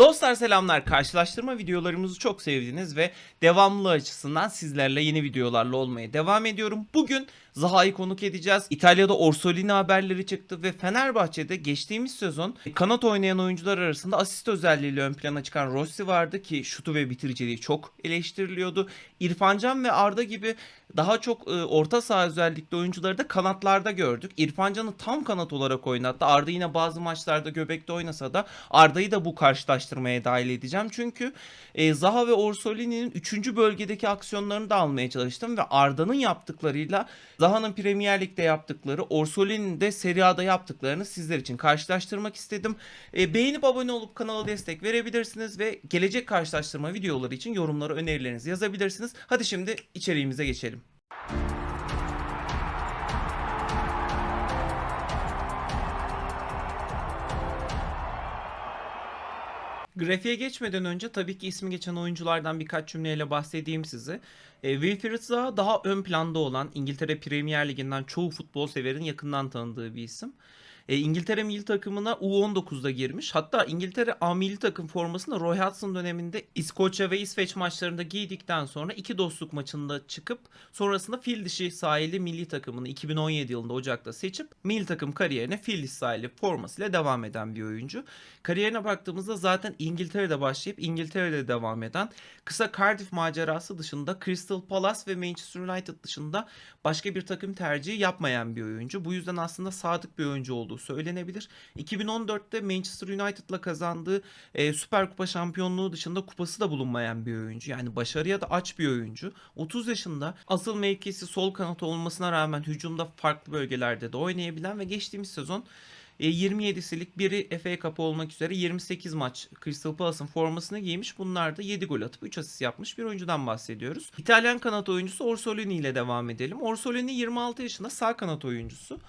Dostlar selamlar. Karşılaştırma videolarımızı çok sevdiniz ve devamlı açısından sizlerle yeni videolarla olmaya devam ediyorum. Bugün Zaha'yı konuk edeceğiz. İtalya'da Orsolini haberleri çıktı ve Fenerbahçe'de geçtiğimiz sezon kanat oynayan oyuncular arasında asist özelliğiyle ön plana çıkan Rossi vardı ki şutu ve bitiriciliği çok eleştiriliyordu. İrfan Can ve Arda gibi daha çok e, orta saha özellikle oyuncuları da kanatlarda gördük. İrfan Can'ı tam kanat olarak oynattı. Arda yine bazı maçlarda göbekte oynasa da Arda'yı da bu karşılaştırmaya dahil edeceğim. Çünkü e, Zaha ve Orsolini'nin 3. bölgedeki aksiyonlarını da almaya çalıştım ve Arda'nın yaptıklarıyla Zaha'nın Premier Lig'de yaptıkları, Orsolini'nin de Serie A'da yaptıklarını sizler için karşılaştırmak istedim. E, beğenip abone olup kanala destek verebilirsiniz ve gelecek karşılaştırma videoları için yorumlara önerilerinizi yazabilirsiniz. Hadi şimdi içeriğimize geçelim. Grafiğe geçmeden önce tabii ki ismi geçen oyunculardan birkaç cümleyle bahsedeyim size. E, Wilfried Zaha daha ön planda olan İngiltere Premier Ligi'nden çoğu futbol severin yakından tanıdığı bir isim. E, İngiltere milli takımına U19'da girmiş. Hatta İngiltere A milli takım formasını Roy Hodgson döneminde İskoçya ve İsveç maçlarında giydikten sonra iki dostluk maçında çıkıp sonrasında fil dişi sahili milli takımını 2017 yılında Ocak'ta seçip milli takım kariyerine fil dişi sahili formasıyla devam eden bir oyuncu. Kariyerine baktığımızda zaten İngiltere'de başlayıp İngiltere'de devam eden kısa Cardiff macerası dışında Crystal Palace ve Manchester United dışında başka bir takım tercihi yapmayan bir oyuncu. Bu yüzden aslında sadık bir oyuncu olduğu söylenebilir. 2014'te Manchester United'la kazandığı e, Süper Kupa şampiyonluğu dışında kupası da bulunmayan bir oyuncu. Yani başarıya da aç bir oyuncu. 30 yaşında asıl mevkisi sol kanat olmasına rağmen hücumda farklı bölgelerde de oynayabilen ve geçtiğimiz sezon e, 27'silik biri FA Cup olmak üzere 28 maç Crystal Palace'ın formasını giymiş. Bunlar da 7 gol atıp 3 asist yapmış bir oyuncudan bahsediyoruz. İtalyan kanat oyuncusu Orsolini ile devam edelim. Orsolini 26 yaşında sağ kanat oyuncusu.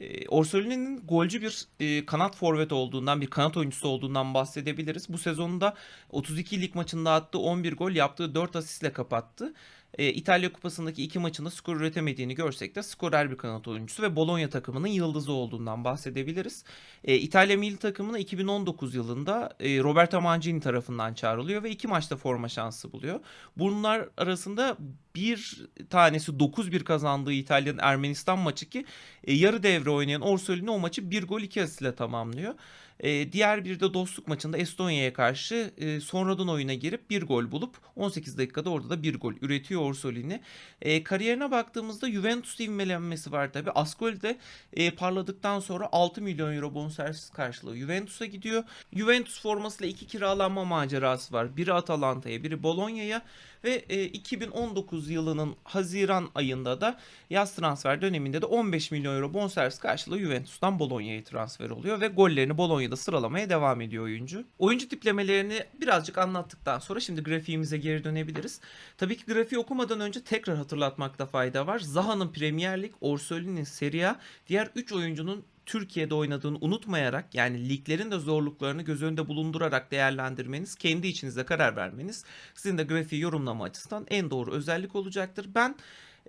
E, Orsolini'nin golcü bir e, kanat forvet olduğundan, bir kanat oyuncusu olduğundan bahsedebiliriz. Bu sezonda 32 lig maçında attığı 11 gol, yaptığı 4 asistle kapattı. E, İtalya Kupası'ndaki iki maçında skor üretemediğini görsek de skorer bir kanat oyuncusu ve Bologna takımının yıldızı olduğundan bahsedebiliriz. E, İtalya milli takımına 2019 yılında e, Roberto Mancini tarafından çağrılıyor ve iki maçta forma şansı buluyor. Bunlar arasında bir tanesi 9-1 kazandığı İtalya'nın Ermenistan maçı ki e, yarı devre oynayan Orsolini o maçı 1 gol 2 asist ile tamamlıyor. E, diğer bir de dostluk maçında Estonya'ya karşı e, sonradan oyuna girip bir gol bulup 18 dakikada orada da bir gol üretiyor Orsolini. E, kariyerine baktığımızda Juventus ivmelenmesi var tabi. Ascoli'de e, parladıktan sonra 6 milyon euro bonservis karşılığı Juventus'a gidiyor. Juventus formasıyla iki kiralanma macerası var. Biri Atalanta'ya, biri Bologna'ya ve e, 2019 yılının Haziran ayında da yaz transfer döneminde de 15 milyon euro bonservis karşılığı Juventus'tan Bologna'ya transfer oluyor ve gollerini Bologna'da sıralamaya devam ediyor oyuncu. Oyuncu tiplemelerini birazcık anlattıktan sonra şimdi grafiğimize geri dönebiliriz. Tabii ki grafiği okumadan önce tekrar hatırlatmakta fayda var. Zaha'nın Premier Lig, Orsolini'nin Serie A, diğer 3 oyuncunun Türkiye'de oynadığını unutmayarak yani liglerin de zorluklarını göz önünde bulundurarak değerlendirmeniz, kendi içinize karar vermeniz sizin de grafiği yorumlama açısından en doğru özellik olacaktır. Ben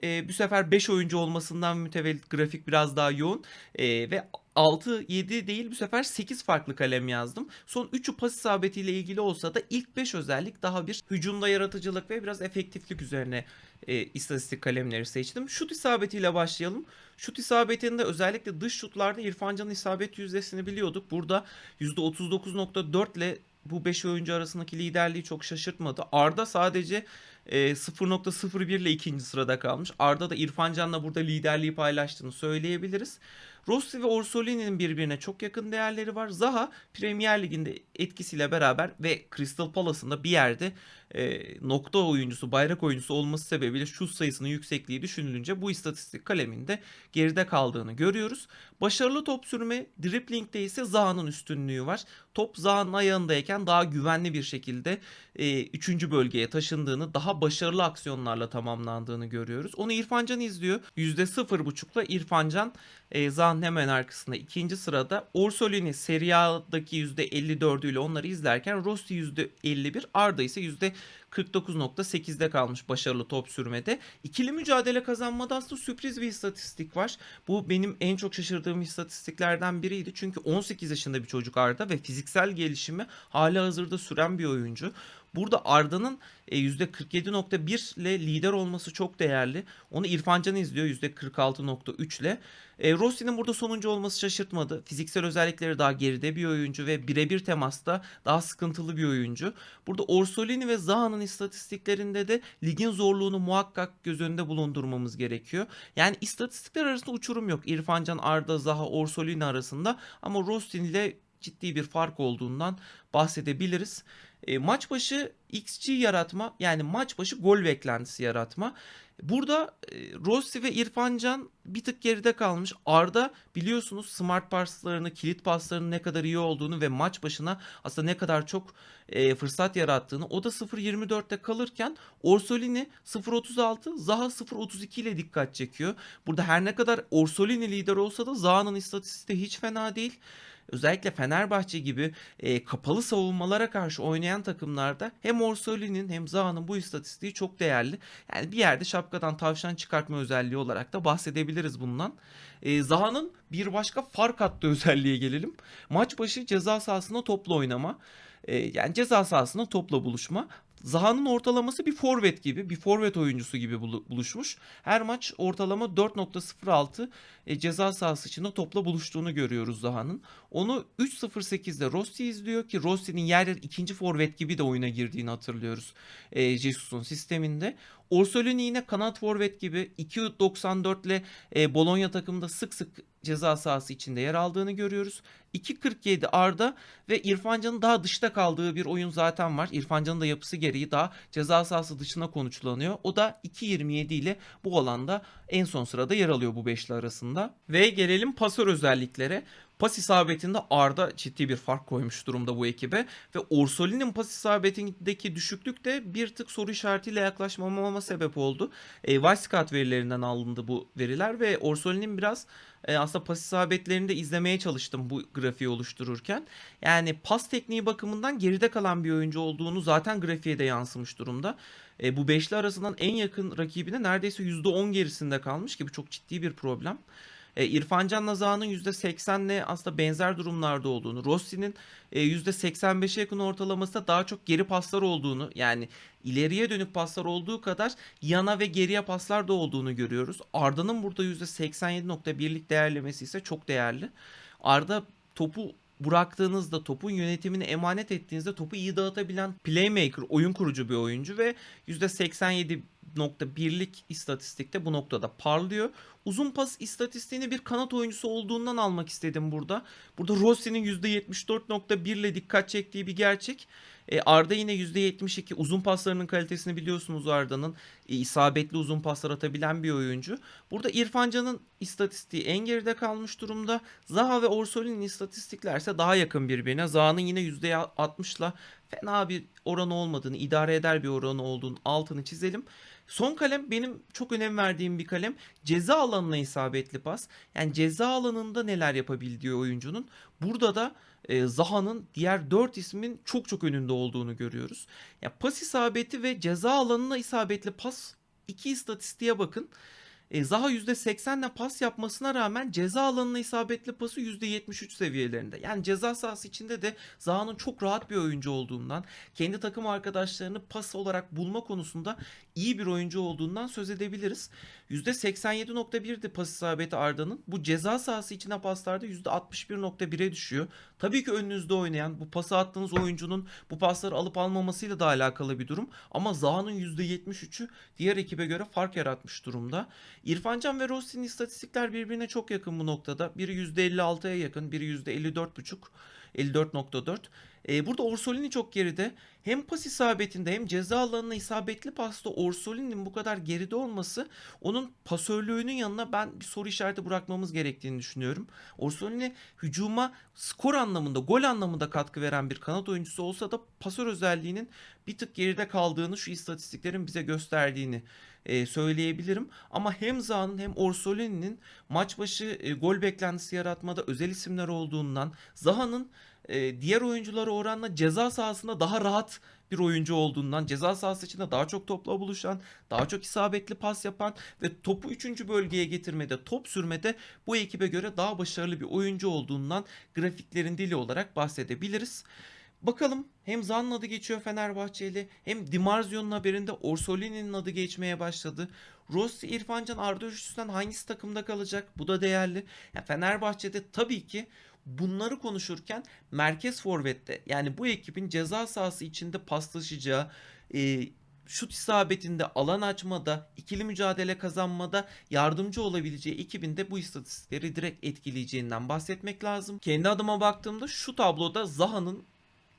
e, bu sefer 5 oyuncu olmasından mütevellit grafik biraz daha yoğun e, ve 6, 7 değil bu sefer 8 farklı kalem yazdım. Son 3'ü pas isabetiyle ilgili olsa da ilk 5 özellik daha bir hücumda yaratıcılık ve biraz efektiflik üzerine e, istatistik kalemleri seçtim. Şut isabetiyle başlayalım. Şut isabetinde özellikle dış şutlarda İrfan Can'ın isabet yüzdesini biliyorduk. Burada %39.4 ile bu 5 oyuncu arasındaki liderliği çok şaşırtmadı. Arda sadece e, 0.01 ile ikinci sırada kalmış. Arda da İrfan Can'la burada liderliği paylaştığını söyleyebiliriz. Rossi ve Orsolini'nin birbirine çok yakın değerleri var. Zaha Premier Lig'inde etkisiyle beraber ve Crystal Palace'ın da bir yerde e, nokta oyuncusu, bayrak oyuncusu olması sebebiyle şut sayısının yüksekliği düşünülünce bu istatistik kaleminde geride kaldığını görüyoruz. Başarılı top sürme, driplingde ise Zaha'nın üstünlüğü var. Top Zaha'nın ayağındayken daha güvenli bir şekilde 3. E, bölgeye taşındığını, daha başarılı aksiyonlarla tamamlandığını görüyoruz. Onu İrfan Can izliyor. %0.5'la İrfan Can e, Zaha'nın Zaha'nın hemen arkasında ikinci sırada. Orsolini Serie A'daki %54'üyle onları izlerken Rossi %51, Arda ise %49.8'de kalmış başarılı top sürmede. İkili mücadele kazanmada aslında sürpriz bir istatistik var. Bu benim en çok şaşırdığım istatistiklerden biriydi. Çünkü 18 yaşında bir çocuk Arda ve fiziksel gelişimi hala hazırda süren bir oyuncu. Burada Arda'nın e, %47.1 ile lider olması çok değerli. Onu İrfan Can izliyor %46.3 ile. E, Rossi'nin burada sonuncu olması şaşırtmadı. Fiziksel özellikleri daha geride bir oyuncu ve birebir temasta daha sıkıntılı bir oyuncu. Burada Orsolini ve Zaha'nın istatistiklerinde de ligin zorluğunu muhakkak göz önünde bulundurmamız gerekiyor. Yani istatistikler arasında uçurum yok. İrfan Can, Arda, Zaha, Orsolini arasında ama Rossi ile ciddi bir fark olduğundan bahsedebiliriz. E, maç başı XG yaratma yani maç başı gol beklentisi yaratma. Burada e, Rossi ve İrfan Can bir tık geride kalmış. Arda biliyorsunuz smart paslarını, kilit paslarının ne kadar iyi olduğunu ve maç başına aslında ne kadar çok e, fırsat yarattığını. O da 0.24'te kalırken Orsolini 0.36, Zaha 0.32 ile dikkat çekiyor. Burada her ne kadar Orsolini lider olsa da Zaha'nın istatistiği hiç fena değil özellikle Fenerbahçe gibi e, kapalı savunmalara karşı oynayan takımlarda hem Orsolini'nin hem Zaha'nın bu istatistiği çok değerli. Yani bir yerde şapkadan tavşan çıkartma özelliği olarak da bahsedebiliriz bundan. E, Zaha'nın bir başka fark attığı özelliğe gelelim. Maç başı ceza sahasında topla oynama. E, yani ceza sahasında topla buluşma. Zaha'nın ortalaması bir forvet gibi, bir forvet oyuncusu gibi buluşmuş. Her maç ortalama 4.06 e, ceza sahası içinde topla buluştuğunu görüyoruz Zaha'nın. Onu 3.08'de Rossi izliyor ki Rossi'nin yer yer ikinci forvet gibi de oyuna girdiğini hatırlıyoruz e, Jesus'un sisteminde. Orsolini yine kanat forvet gibi 2.94 ile e, Bologna takımında sık sık ceza sahası içinde yer aldığını görüyoruz. 2.47 Arda ve İrfancan'ın daha dışta kaldığı bir oyun zaten var. İrfancan'ın da yapısı gereği daha ceza sahası dışına konuşlanıyor. O da 2.27 ile bu alanda en son sırada yer alıyor bu beşli arasında. Ve gelelim pasör özelliklere. Pas isabetinde Arda ciddi bir fark koymuş durumda bu ekibe ve Orsolini'nin pas isabetindeki düşüklük de bir tık soru işaretiyle yaklaşmamama sebep oldu. E, Wisecout verilerinden alındı bu veriler ve Orsolini'nin biraz e, aslında pas isabetlerini de izlemeye çalıştım bu grafiği oluştururken. Yani pas tekniği bakımından geride kalan bir oyuncu olduğunu zaten grafiğe de yansımış durumda. E, bu beşli arasından en yakın rakibine neredeyse %10 gerisinde kalmış ki bu çok ciddi bir problem. E, İrfan Can Nazan'ın %80'le aslında benzer durumlarda olduğunu, Rossi'nin e, %85'e yakın ortalamasında daha çok geri paslar olduğunu yani ileriye dönük paslar olduğu kadar yana ve geriye paslar da olduğunu görüyoruz. Arda'nın burada %87.1'lik değerlemesi ise çok değerli. Arda topu bıraktığınızda topun yönetimini emanet ettiğinizde topu iyi dağıtabilen playmaker, oyun kurucu bir oyuncu ve %87.1'lik istatistikte bu noktada parlıyor. Uzun pas istatistiğini bir kanat oyuncusu olduğundan almak istedim burada. Burada Rossi'nin %74.1 ile dikkat çektiği bir gerçek. E, Arda yine %72 uzun paslarının kalitesini biliyorsunuz Arda'nın. E, isabetli uzun paslar atabilen bir oyuncu. Burada İrfan Can'ın istatistiği en geride kalmış durumda. Zaha ve Orsolini'nin istatistikler ise daha yakın birbirine. Zaha'nın yine %60 ile fena bir oranı olmadığını, idare eder bir oranı olduğunu altını çizelim. Son kalem benim çok önem verdiğim bir kalem. Ceza alanına isabetli pas. Yani ceza alanında neler yapabildiği oyuncunun. Burada da e, Zaha'nın diğer 4 ismin çok çok önünde olduğunu görüyoruz. Ya pas isabeti ve ceza alanına isabetli pas iki istatistiğe bakın. E, Zaha %80 ile pas yapmasına rağmen ceza alanına isabetli pası %73 seviyelerinde. Yani ceza sahası içinde de Zaha'nın çok rahat bir oyuncu olduğundan, kendi takım arkadaşlarını pas olarak bulma konusunda iyi bir oyuncu olduğundan söz edebiliriz. %87.1'di pas isabeti Arda'nın. Bu ceza sahası içine paslarda %61.1'e düşüyor. Tabii ki önünüzde oynayan, bu pası attığınız oyuncunun bu pasları alıp almamasıyla da alakalı bir durum. Ama Zaha'nın %73'ü diğer ekibe göre fark yaratmış durumda. İrfancan ve Rossi'nin istatistikler birbirine çok yakın bu noktada. Biri %56'ya yakın, biri %54,5. 54.4. E, burada Orsolini çok geride. Hem pas isabetinde hem ceza alanına isabetli pasta Orsolini'nin bu kadar geride olması onun pasörlüğünün yanına ben bir soru işareti bırakmamız gerektiğini düşünüyorum. Orsolini hücuma skor anlamında, gol anlamında katkı veren bir kanat oyuncusu olsa da pasör özelliğinin bir tık geride kaldığını şu istatistiklerin bize gösterdiğini e, söyleyebilirim. Ama hem Zaha'nın hem Orsolini'nin maç başı e, gol beklentisi yaratmada özel isimler olduğundan Zaha'nın e, diğer oyunculara oranla ceza sahasında daha rahat bir oyuncu olduğundan ceza sahası içinde daha çok topla buluşan, daha çok isabetli pas yapan ve topu 3. bölgeye getirmede, top sürmede bu ekibe göre daha başarılı bir oyuncu olduğundan grafiklerin dili olarak bahsedebiliriz. Bakalım hem Zan'ın adı geçiyor Fenerbahçeli hem Di Marzio'nun haberinde Orsolini'nin adı geçmeye başladı. Rossi, İrfancan, Arda üçlüsünden hangisi takımda kalacak? Bu da değerli. Ya Fenerbahçe'de tabii ki bunları konuşurken merkez forvette yani bu ekibin ceza sahası içinde paslaşacağı, e, şut isabetinde, alan açmada, ikili mücadele kazanmada yardımcı olabileceği ekibin de bu istatistikleri direkt etkileyeceğinden bahsetmek lazım. Kendi adıma baktığımda şu tabloda Zaha'nın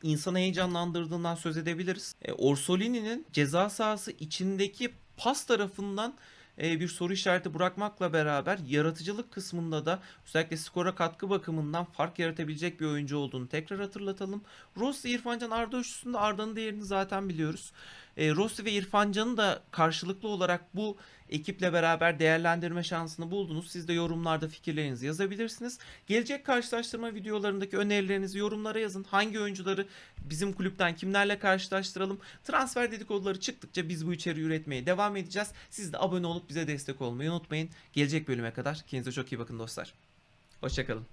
insanı heyecanlandırdığından söz edebiliriz. E, Orsolini'nin ceza sahası içindeki pas tarafından bir soru işareti bırakmakla beraber yaratıcılık kısmında da özellikle skora katkı bakımından fark yaratabilecek bir oyuncu olduğunu tekrar hatırlatalım. Rossi, İrfancan, Arda üçlüsünde Arda'nın değerini zaten biliyoruz. E, Rossi ve İrfancan'ı da karşılıklı olarak bu ekiple beraber değerlendirme şansını buldunuz. Siz de yorumlarda fikirlerinizi yazabilirsiniz. Gelecek karşılaştırma videolarındaki önerilerinizi yorumlara yazın. Hangi oyuncuları bizim kulüpten kimlerle karşılaştıralım? Transfer dedikoduları çıktıkça biz bu içeriği üretmeye devam edeceğiz. Siz de abone olup bize destek olmayı unutmayın. Gelecek bölüme kadar kendinize çok iyi bakın dostlar. Hoşçakalın.